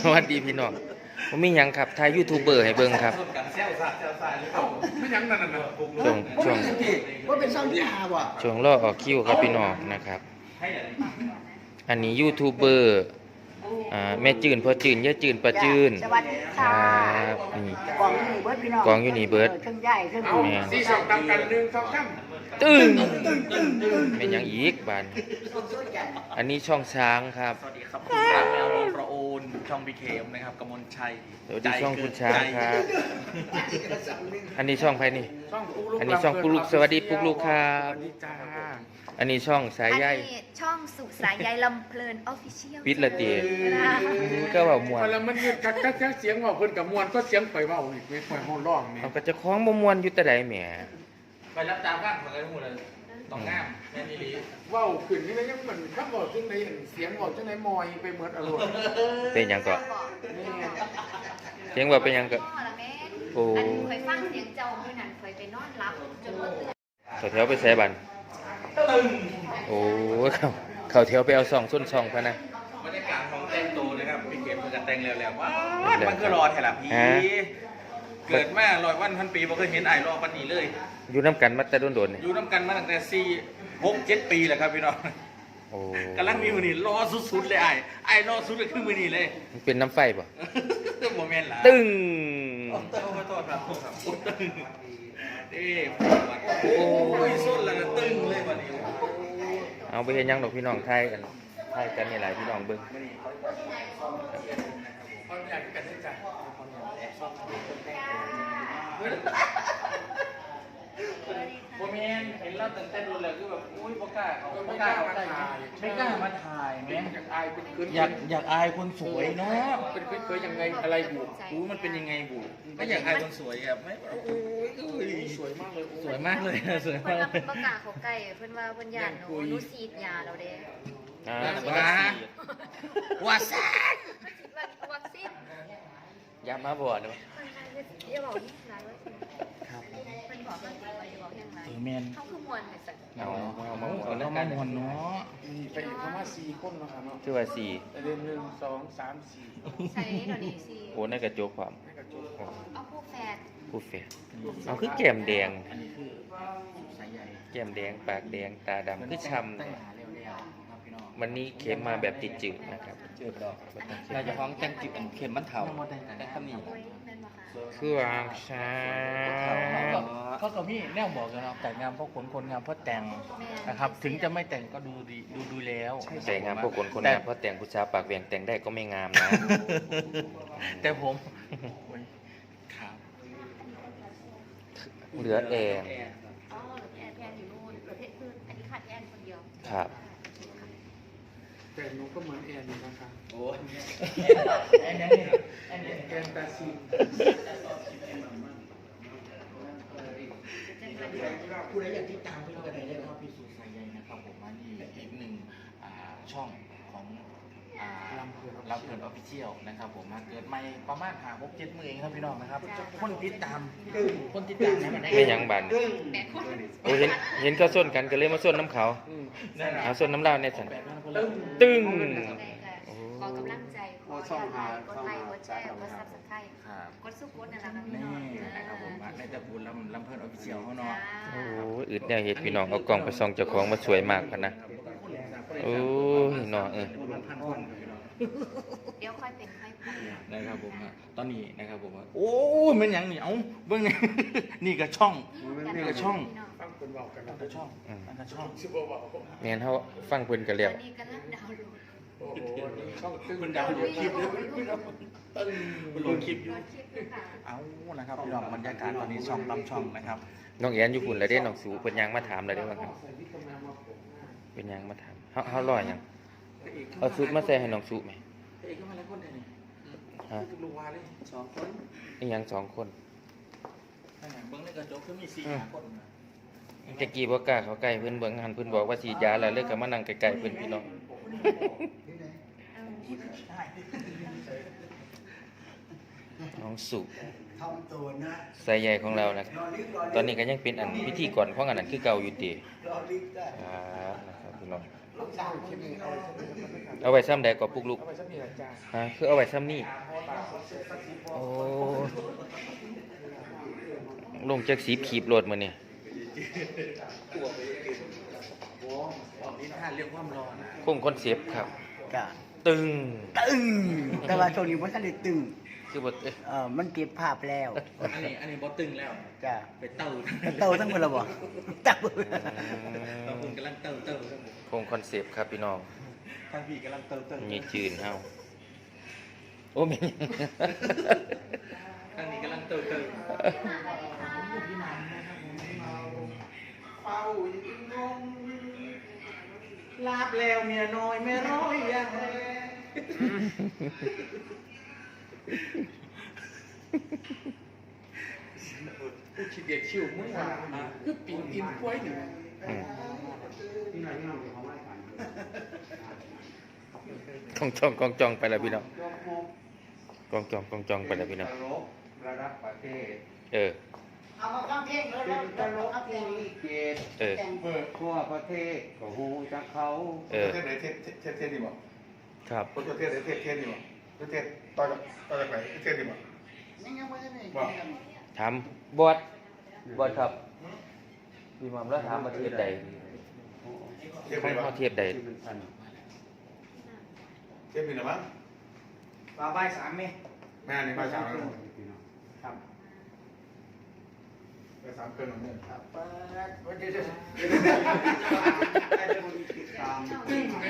สวัสดีพี่น้องผมมีหยังครับถ่ายยูทูบเบอร์ให้เบิ่งครับ ไม่ยังนั่นน่ะช่วงช่วงว่าเป็นช่างที่หาว่ะช่วงรอออกคิวครับพี่น้องนะครับ อันนี้ยูทูบเบอร์อ่าแม่จืนพ่อจืนย่าจืนป้าจืนสวัสดีคค่ะรับนี่กองอยู่นี่เบิร์ดพี่น้องกองอยู่นี่เบิร์ด เครื่องใหญ่เครื่องเอาบุญสี่สองตามกันหนึ่งสองสาม ตึ้งเป็นหยังอีกบานอันนี้ช่องช้างครับ สวัสดีครับคุณปราบแมวโรประโอนช่องบีเคมนะครับกมลชัยสวัสดีช่องคุณช้างครับ อันนี้ช่องใครนี่ช่องปุ๊กลุกอันนี้ช่องปุ๊กลุกสวัสดีปุ๊กลุกครับสวัสดีจ้าอันนี้ช่องสายอันใยนี้ช่องสุสายใยลำเพลินออฟฟิเชียลปิดละตีก็แบบมวนพอแล้วมันยืดกักกักกักเสียงว่าเพิ่นกับมวนก็เสียงข่อยเว้าอีกไม่ข่อยห้องร้องนี่เอาก็จะคล้องบ่มวนอยู่แต่ใดแหม ไปรับตามบ้านของอะไรทั้งหมดเลยต้องงามแม่นี่ลีเว้าขึ้นนี่มันยังเหมือนคำบอกจังไดเสียงบอกจังไดมอยไปหมดอารมณ์เป็นหยังก็นี่เสียงว่าเป็นหยังก็พ่อละแม่โอ้ อันเคยฟังเสียงเจ้าเมื่อนั้นเคยไปนอนรับจนว่าตื่นเขาแถวไปใส่บันโอ้เขาเขาแถวไปเอาซองส้นซองพะนะ บรรยากาศของแต่งตัวนะครับบีเคมมันก็แต่งแล้วแล้วว้าวมันก็รอแถละพี่ฮะ เกิดมาร้อยวันพันปีบ่เคยเห็นไอ้รอปันนี้เลย อยู่น้ำกันมาแต่โดนๆนี่อยู่น้ำกันมาตั้งแต่สี่หกเจ็ดปีแล้วครับพี่น้องโอ้กำลังมีมือนี่รอสุดๆเลยไอ้ไอ้รอสุดเลยคือมือนี่เลยมันเป็นน้ำไฟป่ะโมเมนต์ละตึ้งขอโทษครับขอโทษครับตึ้งนี่โอ้ยสุดแล้วนะตึ้งเลยวันนี้เอาไปเห็นหยังดอกพี่น้องไทยกันไทยกันนี่หลายพี่น้องเบิ่ง โมเมนต์เห็นเราตื่นเต้นดูเลยคือแบบอุ้ยบ่กล้าเขาบ่กล้าเขาได้ไม่กล้ามาถ่ายแม่อยากอายเป็นคืนอยากอยากอายคนสวยเนาะเป็นคืนเคยยังไงอะไรอยู่อู้มันเป็นยังไงบุก็อยากอายคนสวยอะไม่โอ้ยอุ้ยสวยมากเลยโอ้สวยมากเลยอะสวยเพิ่นมากว่าเลยประกาศเขาใกล้เพิ่นว่าเพิ่นยานหนูหนูฉีดยาเราเด้อ่าว้าว่าซ่าวัคซีน ยามาบ่เนาะอย่าบอกยิ่งร้ายว่าเพิ่นบอกเพิ่นว่าอย่าบอกยังไรเออแมนเขาคือมวลไปสักเอาเอามาเอาเอาแล้วน้ำมากันมวนเนาะมีไปประมาณสี่คนเนาะครับเนาะชื่อว่าสี่แต่เดือนหนึ่งสองสามสี่ใช้เดี๋ยวนี้สิโอ้ในกระจกความให้กระจกโอ้เอาผู้แฟนผู้เฟรเอาคือแก้มแดงอันนี้คือสายใหญ่แก้มแดงปากแดงตาดำคือช้ำ ตั้งเนี่ยหาเร็วๆครับพี่น้องวันนี้เข็มมาแบบติดจืดนะครับจืดดอกเราจะฟ้องแจ้งจิตเข็มมันเถาแต่คำนี้โอ้ยแม่นบ่คะคือวางช้าเขาก็มีแนวบอกกันเนาะแต่งงามเพราะขนคนงามเพราะแต่งนะครับ ถึงจะไม่แต่งก็ดูดีดูดูแล้วแต่งงามพวกคนคนแต่งามเพราะแต่งผู้ชายปากแหว่งแต่งได้ก็ไม่งามนะแต่ผมครับเหลือแองอ๋อแอนแอนอยู่นู่นประเทศคืออันนี้ขาดแอนคนเดียวครับ แต่หนูก็เหมือนแอนอยู่นะคะโอ้ยแอนแอนแอนแอนแอนตาซีนผู้ใดอยากติดตามเพื่อนกันได้เลยครับพี่สุสายใยนะครับผมว่านี่อีกหนึ่งอ่าช่องของอ่า ลำเพลินลำเพลินออฟฟิเชียลนะครับผมมาเกิดใหม่ประมาณหาหกเจ็ดหมื่นเองครับพี่น้องนะครับ คนติดตามคนติดตามนะมันได้ไม่หยังบันแปดคนโอ้เห็นเห็นเขาส้นกันก็เลยมาส้นน้ำเขาอืมนั่นแหละเอาส้นน้ำลาวในสันแปดพันคนเลยตึ้งขอกำลังใจขอช่องหากดไลค์กดแชร์กดซับสไครต์ครับกดซุปกดนั่นแหละครับพี่นี่น้องนะครับผมว่าในตระกูลลำลำเพลินออฟฟิเชียลเขาเนาะโอ้ยอึดแนวเห็ดพี่น้องเอากล่องไปส่องเจ้าของมาสวยมากพะนะ โอ้ย เนาะเออมันพันคนครับพี่น้องเดี๋ยวค่อยเป็นค่อยไปนะครับผมอะตอนนี้นะครับผมอะโอ้ยมันหยังนี่เอ้าเบื้องนี่ นี่ก็ช่อง นี่ก็ช่อง ฟังคนบอกกันอันะนก็ช่องอันก็ช่องชิบะบอกแม่นเฮาฟังเพิ่นกันตแล้วอนนี้กำลังดาวน์โหลดโอ้โหนี่ช่องตึ้งมันดาวอยู่คลิปเลยมันลงคลิปอยู่โหลดคลิปด้วยค่ะเอานะครับพี่น้องบรรยากาศตอนนี้ช่องตามช่องนะครับน้องแอนอยู่พุ่นแล้วเด้น้องสูเพิ่นยังมาถามแล้วเด้ว่าครับใส่วิตามินมาผมเป็นยังมาถามเฮาเฮารอหยัง เอาชุดมาใส่ให้น้องสูไหมเอกก็มาแล้วคนเดียวนี่ฮะลูกวาเลยสองคนอีหยังสองคนนั่นไงเบิ้งในกระจกคือมีสี่ห้าคนนะตะกี้บ่กล้าเขาใกล้เพิ่นเบิ่งหันเพิ่นบอกว่าฉีดยาแล้วเลยก็มานั่งใกล้ๆเพิ่นพี่น้องน้องสุทำตัวนะสายใหญ่ของเรานะรอลิฟต์รอลิฟต์ตอนนี้ก็ยังเป็นอันพิธีก่อนของอันนั้นคือเก่าอยู่ติรอลิฟต์ได้ ครับนะครับพี่น้อง ลูกสาวคลิปนี้เอาไว้สักนิดนะครับเอาไว้ซ้ำใดก็ปลุกลุกเอาไว้สักนิดอาจารย์ฮะคือเอาไว้ซ้ำนี่ปากเสียสักทีพอโอ้ลงจากสีขีบโหลดมาเนี่ยนิทานเรื่องความร้อนคงคอนเซปต์ครับ จ้ะตึง ตึงแต่ว่าช่วงนี้มันทันได้ตึง คือบทเอ้ยเออมันเก็บภาพแล้ว อันนี้อันนี้บอตึงแล้วจ้ะไปเต้าโตทั้งหมดแล้วบ่เต้าบางคนกำลังเต้าเต้าทั้งหมดคงคอนเซปต์ครับพี่น้องทางพี่กำลังเต้าเต้ามีจืนเฮาโอ้แม่นทางนี้กำลังเต้าเต้าเฝ้ายิงงงลาบแล้วเมียน้อยไม่ร้อยอย่าง แรงกูฉีดเด็ดชิวมึงว่าคือปิ่งอินกล้วยนี่อืมกองจองกองจองไปแล้วพี่น้องกองจองกองจองไปแล้วพี่น้องระดับประเทศเออเอามาฟังเพลงแล้วเป็นตลกเอาเพลงที่เกตเออเออทั่วประเทศก็หูจักเขาเออเทศไหนเทศเทศเทศเทศนี่บ่ครับคนประเทศไหนเทศเทศนี่บ่ประเทศตอนตอนไหนเทศนี่บ่ยังยังบ่ทันได้ว่าถามบอดบอดครับพี่หมอมแล้วถามประเทศใดเทศขไหนองบ่ประเทศใดที่มันทันเทศนี่นะมั้งปลาใบสามเมตรแม่นี่มาสามแล้ว พี่น้อง ครับ ไปสามเกินหนึ่งเนี่ยครับเปิดวันเดียวเดี๋ยวให้คนติดตาม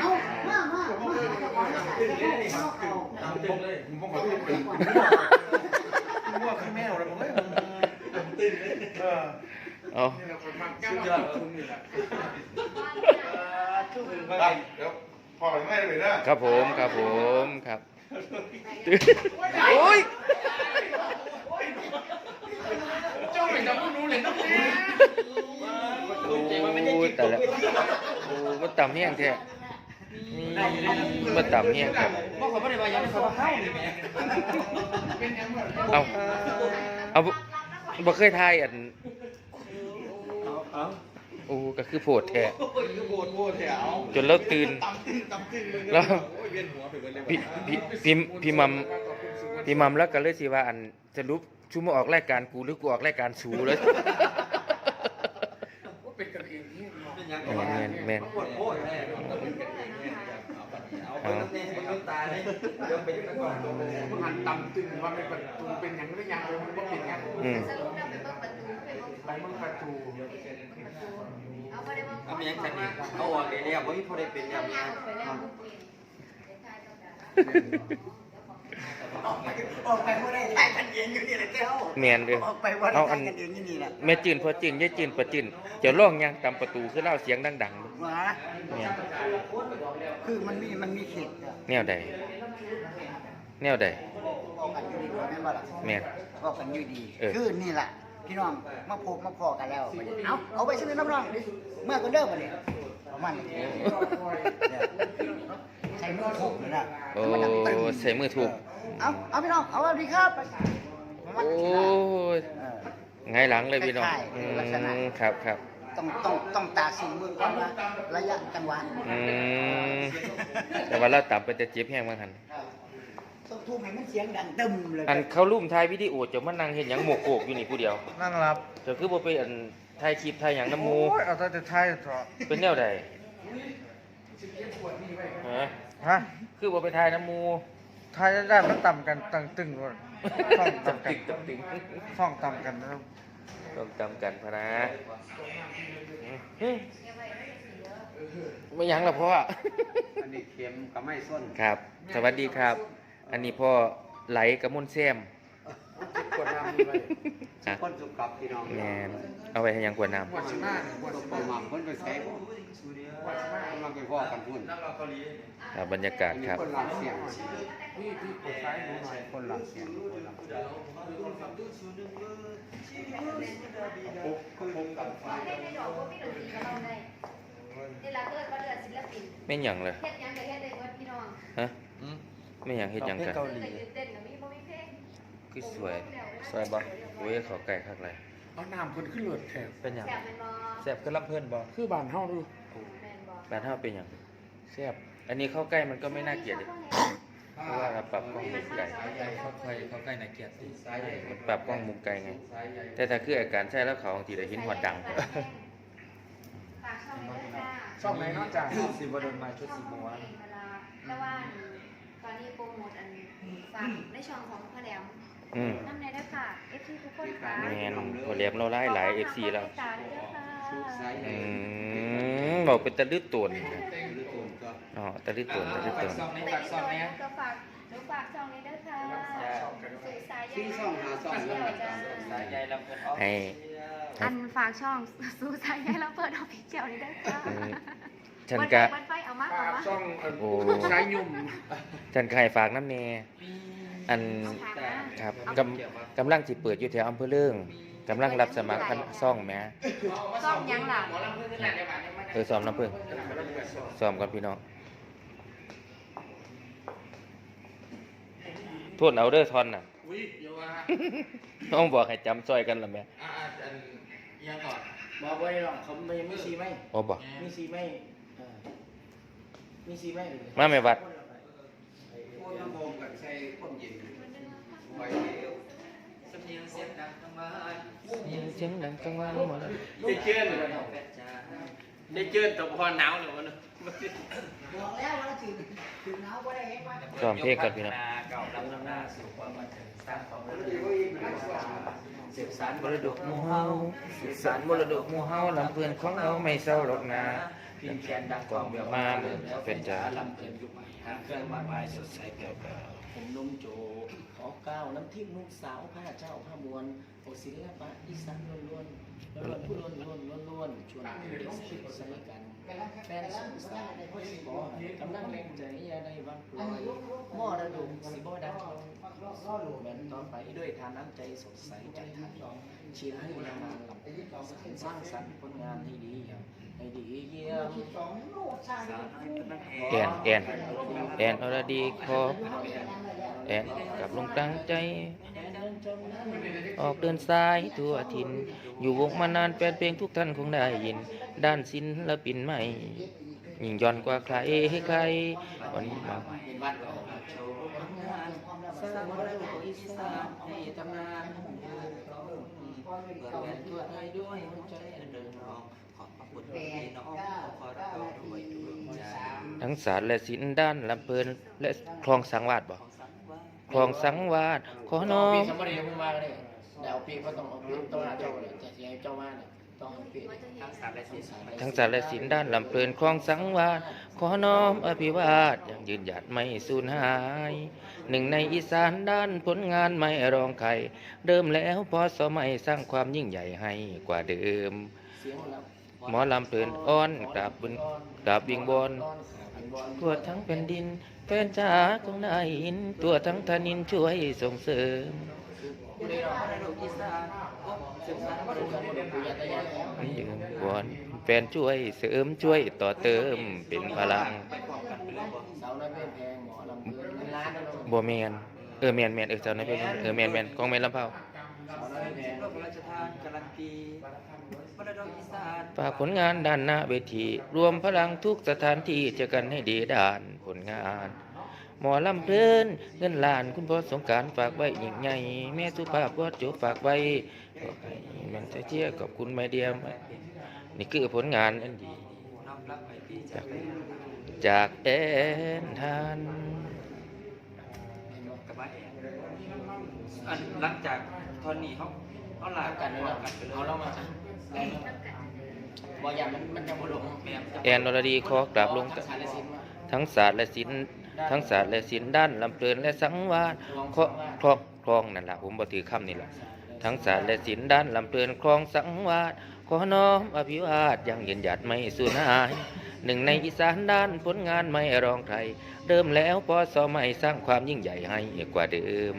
เอามามามาเอาของมาใส่เอาเอาตามตึงเลยผมขอโทษเป็นมั่วขึ้นแมวเลยผมเลยผมตึงเลยเออเอานี่แหละคนมากสุดยอดคุณนี่แหละเดี๋ยวพอไปไม่ได้เลยนะครับผมครับผมครับโอ้ย เจ้าเป็นจับผู้รู้เลยนะโอ้ยแต่ละโอ้มันต่ำแห้งแท้มันต่ำแห้งครับบอกเขาไม่ได้ว่ายังเขาเข้านี่แม่เอาเอาบ่บ่เคยทายอันเอาโอ้ก็คือโพดแท้ โอ้ยโบดโบดแถวจนเราตื่น ตำตึงตำตึงเลยแล้ว โอ้ยเวียนหัวไปหมดเลยพี่พี่พี่พี่มัม พี่มัมแล้วก็เลยสิว่าอันสรุปชูมาออกรายการกูหรือกูออกรายการสูเลย เป็นกันเองนี่เนาะเป็นยังไงแม่นแม่น ปวดโคตรแน่ต้องเป็นกันเองเนี่ยเอาไปเอาไปน้ำแน่มันตาเลยเดี๋ยวไปยุ่งกันก่อนมันหันต่ำตึงว่าเป็นประตูเป็นอย่างหรือยังเลยมันก็เป็นอย่างอืม สรุปแล้วเป็นเบิ่งประตูเป็นเบิ่งไปเมืองประตูเอาไปได้เบิ่งเอาไปยังไงนี่เอาออกเลยเนี่ยเพราะพี่พอได้เป็นยังไงไปแล้วอ อกไปออกไปบ่ได้ถ่ายกันเองอยู่นี่แหละแก้วแม่นเด้อออกไปบ่ได้เอาอัถ่านยกันเองอยู่นี่แหละแม่จืนพอจืนยายจืนปะจืนจะร้องยังตามประตูคือเล่าเสียงดังหวาๆเนี่ยคือมันมีมันมีเขตอะแนวใดแนวใดบอกกันอยู่ดีด้วยแม่นบ่ล่ะแม่นบอกกันอยู่ดี เออ คือนี่แหละพี่น้องมาพบมาพอกันแล้วเอาเอาไปซื้อน้ำน้องดิเมื่อก็เด้อบัดนี้ประมาณนี้เนี่ย ใช้มือถูกเลยนะโอ้ใส่มือถูก เอาเอาพี่น้องเอาสวัสดีครับโอ้ยเออไงายหลังเลยพี่น้องคล้ายๆอืลักษณะมครับครับต้องต้องต้องตาสูงเมืองก่อนว่าระยะจังหวะอืมแต่ว่าเราตับไปจะเจ็บแห้งบางหันต้องทุ่มให้มันเสียงดังตึมเลยอันเขาลุ่มถ่ายวิดีโอจะมานั่งเห็นหยังหมกโกกอยู่นี่ผู้เดียวนั่งรับจะคือบ่ไปอันถ่ายคลิปถ่ายหยังน้ำหมูโอ้ยเอาแต่จะไทยเถอะเป็นแนวใด ฮะฮะคือบ่ไปถ่ายน้ำหมูไทยได้มันต่ำกันตังตึงก่อนฟ้องจับต่ำกันตึกจับตึงฟ้องต่ำกันนะครับต้องจำกันพะนะอืมไม่หยังละพ่อ อันนี้เข็มกับไม่ส้น ครับ สวัสดีครับ อันนี้พ่อไหลกับมนต์แซม กดน้ำนี่ไปฮะคนสุกับพี่น้องแมนเอาไว้ให้หยังกวดน้วัดสิมาวัดสิปมาระมาณคนไปใช้บ่วัดสิมากำลังไปพ่อกันพุ่นำครับบรรยากาศครับ คนหลังเสียงพี่พี่กดซ้ายดูหน่อยคนหลังเสียงคนหลังเสียงได้ในดอกก็มีดนตรีกับเราได้นี่ละเกิดว่าเดือดศิลปินไม่หยังเลยเฮ็ดหยังก็เฮ็ดได้เบิดพี่น้องฮะไม่หยังเฮ็ดหยังกันเต้นเต้นก็มีบ่มีเพลง คือสวยสวยบ่โอ้ยเขาไก่คักเลยเอาน้ำคนขึ้นเลือดแถบเป็นหยังแซ่บแม่นบ่แซ่บคือลำเพิ่นบ่คือบานเฮาดูแม่นบ่บ้านเฮาเป็นหยังแซ่บอันนี้เข้าใกล้มันก็ไม่น่าเกลียดเลยเพราะว่าเราปรับกล้องมุมไกลเขาใครเขาใกล้นาเกียรติมันปรับกล้องมุมไกลไง แต่ถ้าคืออาการใช่แล้วเขาบางทีได้เห็นหัวดังฝากช่องนี้ด้วยจ้าช่องไหนเนอกจากสิบดลมาชุดสีมัวแต่ว่าตอนนี้โปรโมทอันฝากในช่องของพ่อแหลม อืม น้ำในด้วยค่ะ FC ทุกคนค่ะแมนพอเลียมเราไล่หลายเอฟซีแล้วตาด้วยค่ะอืมบอกเป็นตะลึดตวนอ๋อตะลึดตวนตะลึดตวนแต่ที่ตัวนี้ก็ฝากหนูฝากช่องนี้ด้วยค่ะสื่อสายใยที่ช่องหาช่อง เดียวจ้าสายใยลำเพลินออฟให้ อันฝากช่องสู่สายใยแล้วเปิดออฟฟิเชียลนี้ด้วยค่ะเออฉันกะวัไฟเอามาฝาเอากมา ช่องเอ่อโอ้ชายยุ่ม ฉันก็ให้ฝากน้ำเนอันฝากนะ ครับกำกำลังสิเปิดอยู่แถวอำเภอเรื่องกำลังรับสมัครคันซ่องแหม่ช่องยังหลังเออซ้อมน้ำเพิ่งซ้อมกันพี่น้องทวนเอาเด้อทอนน่ะอุ้ยเดี๋ยวว่าต้องบอกให้จำซอยกันละแม่อ่าอันยังก่อนบอกไว้หรอกเขาไม่มีซีไหมโอ้บอกมีซีไหมเออมีซีไหมมาแม่วัดพูดน้ำโมกับใช้ความเย็นไว้สำเนียงเสียงดังทั้งบ้าน เสียงดังกลางวันหมดแล้วได้เจือนได้เจือนตกพอหนาวหรือวะเนาะบอกแล้วว่าถึงถึงหนาวก็ได้เห็นว่าซ้อมเพลงกันพี่น้องเก่าลำน้ำหน้าสู่ความบันเทิงสร้างความบันเสืบสานมรดกหมูเฮาสารมรดกมูเฮาลำเพื่อนของเราไม่เศร้าหรอกนะพินแคนดังกองเบียวมาเมืองเป็นจ่าลำเพลินยุคใหม่หางเครื่องมากมายสดใสแผ่วๆผมนุ่มโจ ขอก้าวน้ำทิพย์นุ่งสาวผ้าเจ้าผ้ามวลโอศิลปะอีสานล้วนๆล้วนผู้ล้วนล้วนล้วนล้วนชวนเด็กสิใส่กันแฟนสงสารหมอสิบอกำลังเล่นใจยาได้วางปล่อยหม้อระดมสิบ่ดังเหมือนตอนไปด้วยทานน้ำใจสดใสใจทันเชียร์ให้นานหลับสร้างสรรค์ผลงานให้ดีให้ดีเยี่ยม แอนแอนแอนอรดีขอแอนกับลงตั้งใจ ออกเดินสายทั่วถิ่น อยู่วงมานานแปดเพลงทุกท่านคงได้ยิน ด้านศิลปินใหม่ ยิ่งย้อนกว่าใครให้ใครวันนี้มาเป็นวัดออกมาโชว์ผนสร้างมรดกอีสานให้ตำนานเปิดแฟนทั่วไทยด้วยหัวใจอันเดินรองข อบพระคุณพี่น้องขอรับด้วยดวงใจทั้งศาสตร์และศิลป์ด้านลำเพลินและคลองสังวาสบ่คลองสังวาสขอน้อปีงสมบัติพูดมาก็ได้เดี๋ยวปีก็ต้องเอาปีต้องหาเจ้าเลยแต่ที่ให้เจ้ามาเนี่ยต้องเอาปีทั้งสามและสี่สามทั้งศาสตร์และศิลป์ด้านลำเพลินคลองสังวาสขอน้อมอภิวาทยังยืนหยัดไม่สูญหาย หนึ่งในอีสานด้านผลงานไม่รองใครเดิมแล้วพอสมัยสร้างความยิ่งใหญ่ให้กว่าเดิม เสียงแล้ว หมอลำเพลินอ้อนกราบบุญกราบวิงบนทั่วทั้งแผ่นดินแฟนจ๋าคงได้ยินตัวทั้งทนินช่วยส่งเสริมผู้ใดเรามรดกอีสานสืมรดกปู่ย่าตายายยืนวอนแฟนช่วยเสริมช่วยต่อเติมเป็นพลังไปพร้อมกันเลยบ่สาวน้อเมอลำเงินานนะลูกบัวแมนเออแมนแมนเออเจ้าในเป็นเออแมนแมนกองแมนลำเผา แพงโลกราชทานการันตีมรดกอีสานฝากผลงานด้านหน้าเวที รวมพลังทุกสถานที่จอกันให้ดีด้านผลงาน หมอลำเพลินเงินล้านคุณพ่อสงการฝากไว้ยิ่งใหญ่แม่สุภาพวัดจุฝากไว้ขอให้มันเชี่ยขอบคุณไม่เดียมนี่คือผลงานอันดีจากแอนทาน อันหลังจากตอนนี้เขาเขาลากันเลยนะกันไปเลยเอาเรามาบ่อย่างมันมันจะบ่ลงแม่แอนอรดีขอกราบลงทั้งศาสตร์และศิลป์ทั้งศาสตร์และศิลป์ด้านลำเพลินและสังวาสครองครองนั่นแหละผมบ่ถือคำนี่แหละทั้งศาสตร์และศิลป์ด้านลำเพลินครองสังวาสขอน้อมอภิวาทยังเยืนหยัดไม่สูญหายหนึ่งในอีสานด้านผลงานไม่รองใครเดิมแล้วพอสมัยสร้างความยิ่งใหญ่ให้กว่าเดิม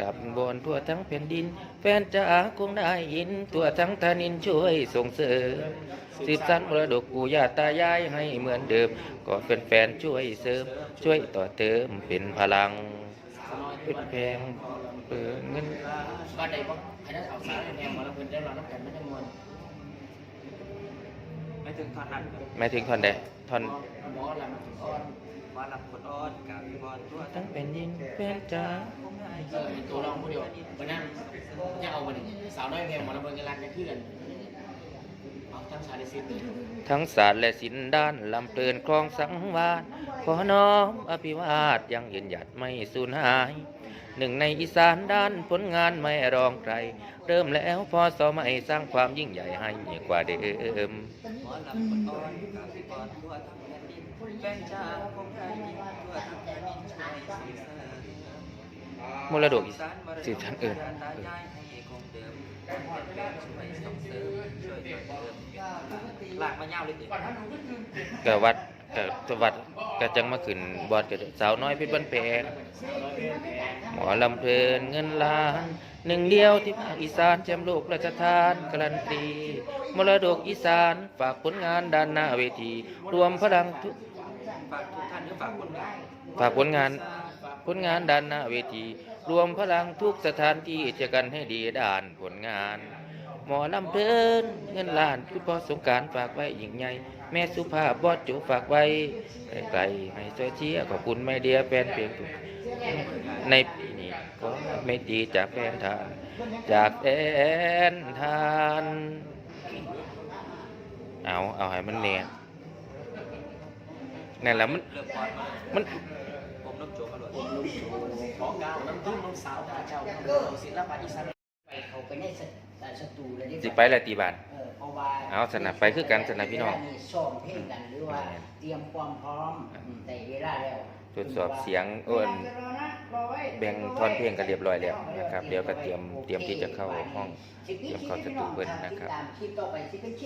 ดับบนทั่วทั้งแผ่นดิน แฟนจ๋าคงได้ยิน ทั่วทั้งทานินช่วยส่งเสริมสืบสานมรดกปู่ย่าตายายให้เหมือนเดิม ก็เป็นแฟนๆช่วยเสริม ช่วยต่อเติมเป็นพลังเป็นแพงเปิดเงินบ้านใดบ่ใครนั้นเอาสารแพงหมอลำเพิ่นได้รอน้ำกันไม่ได้มวนไม่ถึงขนาดนั้นหมายถึงคนใดบท่อนหมอลำอ่อนว่ารับคนอ้อนกับพี่บอลทั่วทั้งเป็นยินเป็นจ้า เออตัวรองผู้เดียววันนั้นจะเอาวันนี้สาวน้อยเพลงหมอลำเบิงกันรันจะขึ้นเอาทั้งชาลิซินทั้งศาสตร์และศิลป์ด้านลำเพลินคลองสังวาสขอน้อมอภิวาทยังยืนหยัดไม่สูญหาย หนึ่งในอีสานด้านผลงานไม่รองใคร เริ่มแล้วพอสมัยสร้างความยิ่งใหญ่ให้กว่าเดิมหมอลำคนอ้อนกับพี่บอลทั่วทั้งแผ่นดินแฟนจ้าคงได้ยินทั่วทั้งแผ่นดินช่วยสื่อสาร มรดกอีสานสื่อทางอื่นตายายให้คงเดิมช่วยส่งเสริมช่วยส่งเสริมลากมาเงาเลยดิกวัดกวัดกจังมาขึ้นบอดกับสาวน้อยเพชรบ้านแพงหมอลำเพลินเงินล้าน หนึ่งเดียวที่ภาคอีสานแชมป์โลกราชทานการันตี มรดกอีสานฝากผลงานด้านหน้าเวที รวมพลังทุกฝากทุกท่านหรือฝากคนงานฝากผลงาน ผลงานด้านหน้าเวที รวมพลังทุกสถานที่เจอกันให้ดีด้านผลงาน หมอลำเพลินเงินล้านคือพอสงการฝากไว้ยิ่งใหญ่แม่สุภาพบอดจูฝากไว้ไกลๆให้ช่วยเชียร์ขอบคุณแม่เดียแฟนเพลงในปีนี้ก็ไม่ดีจากแฟนทาน จากแฟนทานเอาเอาให้มันเนี่ยนั่นแหละมันมก่ อนมามันผมน้ำโจกอร่อยของเก่าน้ำทุ่งน้ำสาวท่าเจ้าศิลปะอีสานไปเขาไปในสสตูเลยนี่สิไปละตีบานเออเพราะว่าเอาสนับไปคือกันสนับพี่น้องเวลาซ้อมเพลงกันหรือว่าเตรียมความพร้อมอืมแต่เวลาแล้วทดสอบเสียงเอิ้นแบ่งท่อนเพลงกันเรียบร้อยแล้วนะครับ เดี๋ยวก็เตรียมเตรียมที่จะเข้าห้องเตรียมเข้าสตูเพิ่นนะครับ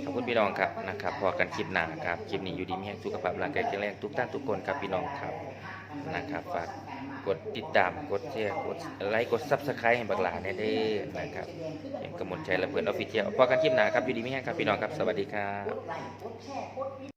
ขอบคุณพี่น้องครับนะครับ พอกันคลิปหน้าครับคลิปนี้อยู่ดีมีแห่งสุขภาพร่างกายแข็งแรงทุกท่านทุกคนครับพี่น้องครับ นะครับฝากกดติดตามกดแชร์กดไลค์กดซับสไครต์ให้บักหลาแน่เด้อนะครับเห็นกมลชัยและเบิดออฟฟิเชียลพอกันคลิปหน้าครับอยู่ดีมีแห้งครับพี่น้องครับสวัสดีครับ